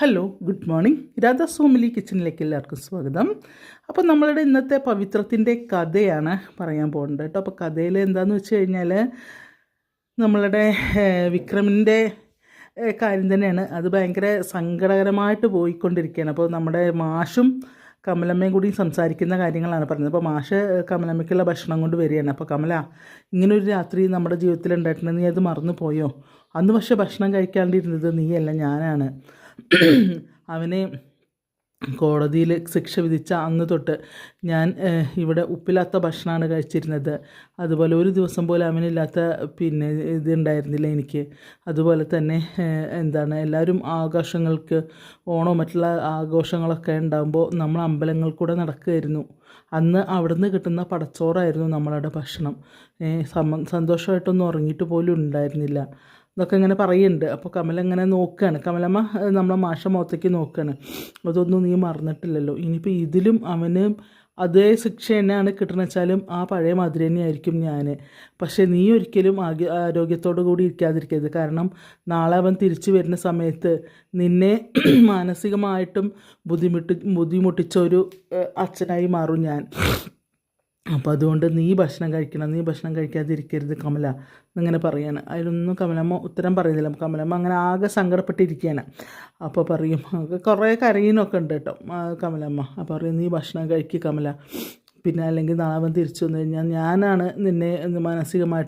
Hello good morning Radha സോമിലി കിച്ചണിലേക്ക് എല്ലാവർക്കും സ്വാഗതം. അപ്പോൾ നമ്മളുടെ ഇന്നത്തെ പവിത്രത്തിന്റെ കഥയാണ് പറയാൻ പോകുന്നത് കേട്ടോ. അപ്പോൾ കഥയിൽ എന്താണെന്ന് വെച്ച് കഴിഞ്ഞാൽ നമ്മളുടെ വിക്രമിന്റെ കാര്യം തന്നെയാണ്. അത് ഭയങ്കര സങ്കടകരമായിട്ട് പോയിക്കൊണ്ടിരിക്കുകയാണ്. അപ്പോൾ നമ്മുടെ മാഷും കമലമ്മയും കൂടി സംസാരിക്കുന്ന കാര്യങ്ങളാണ് പറഞ്ഞത്. അപ്പോൾ മാഷ് കമലമ്മയ്ക്കുള്ള ഭക്ഷണം കൊണ്ട് വരികയാണ്. അപ്പോൾ കമല ഇങ്ങനൊരു രാത്രി നമ്മുടെ ജീവിതത്തിൽ ഉണ്ടായിട്ടുണ്ട് നീ അത് മറന്നു പോയോ അന്ന് പക്ഷേ ഭക്ഷണം കഴിക്കാണ്ടിരുന്നത് നീയല്ല ഞാനാണ്. അവനെ കോടതിയിൽ ശിക്ഷ വിധിച്ച അന്ന് തൊട്ട് ഞാൻ ഇവിടെ ഉപ്പില്ലാത്ത ഭക്ഷണമാണ് കഴിച്ചിരുന്നത്. അതുപോലെ ഒരു ദിവസം പോലും അവനില്ലാത്ത പിന്നെ ഇതുണ്ടായിരുന്നില്ല എനിക്ക്. അതുപോലെ തന്നെ എന്താണ് എല്ലാവരും ആഘോഷങ്ങൾക്ക് ഓണോ മറ്റുള്ള ആഘോഷങ്ങളൊക്കെ ഉണ്ടാകുമ്പോൾ നമ്മൾ അമ്പലങ്ങളിൽ കൂടെ നടക്കുമായിരുന്നു അന്ന് അവിടുന്ന് കിട്ടുന്ന പടച്ചോറായിരുന്നു നമ്മളുടെ ഭക്ഷണം. സന്തോഷമായിട്ടൊന്നും ഉറങ്ങിയിട്ട് പോലും ഉണ്ടായിരുന്നില്ല. ഇതൊക്കെ ഇങ്ങനെ പറയുന്നുണ്ട്. അപ്പോൾ കമല ഇങ്ങനെ നോക്കുകയാണ് കമലമ്മ നമ്മളെ മാഷ മുഖത്തേക്ക് നോക്കുകയാണ് അതൊന്നും നീ മറന്നിട്ടില്ലല്ലോ. ഇനിയിപ്പോൾ ഇതിലും അവന് അതേ ശിക്ഷ തന്നെയാണ് കിട്ടണമെന്ന് വെച്ചാലും ആ പഴയ മാതിരി തന്നെയായിരിക്കും ഞാൻ പക്ഷേ നീ ഒരിക്കലും ആഗ്യ ആരോഗ്യത്തോടു കൂടി ഇരിക്കാതിരിക്കരുത്. കാരണം നാളെ അവൻ തിരിച്ചു വരുന്ന സമയത്ത് നിന്നെ മാനസികമായിട്ടും ബുദ്ധിമുട്ടി ബുദ്ധിമുട്ടിച്ച ഒരു അച്ഛനായി മാറും ഞാൻ. അപ്പോൾ അതുകൊണ്ട് നീ ഭക്ഷണം കഴിക്കണം നീ ഭക്ഷണം കഴിക്കാതിരിക്കരുത് കമല എന്നിങ്ങനെ പറയാണ്. അതിലൊന്നും കമലമ്മ ഉത്തരം പറയുന്നില്ല. കമലമ്മ അങ്ങനെ ആകെ സങ്കടപ്പെട്ടിരിക്കുകയാണ്. അപ്പോൾ പറയും കുറേ കരയിനൊക്കെ ഉണ്ട് കേട്ടോ കമലമ്മ. അപ്പോൾ പറയും നീ ഭക്ഷണം കഴിക്കുക കമല. പിന്നെ അല്ലെങ്കിൽ നാളെ തിരിച്ചു വന്നു കഴിഞ്ഞാൽ ഞാനാണ് നിന്നെ മാനസികമായിട്ട്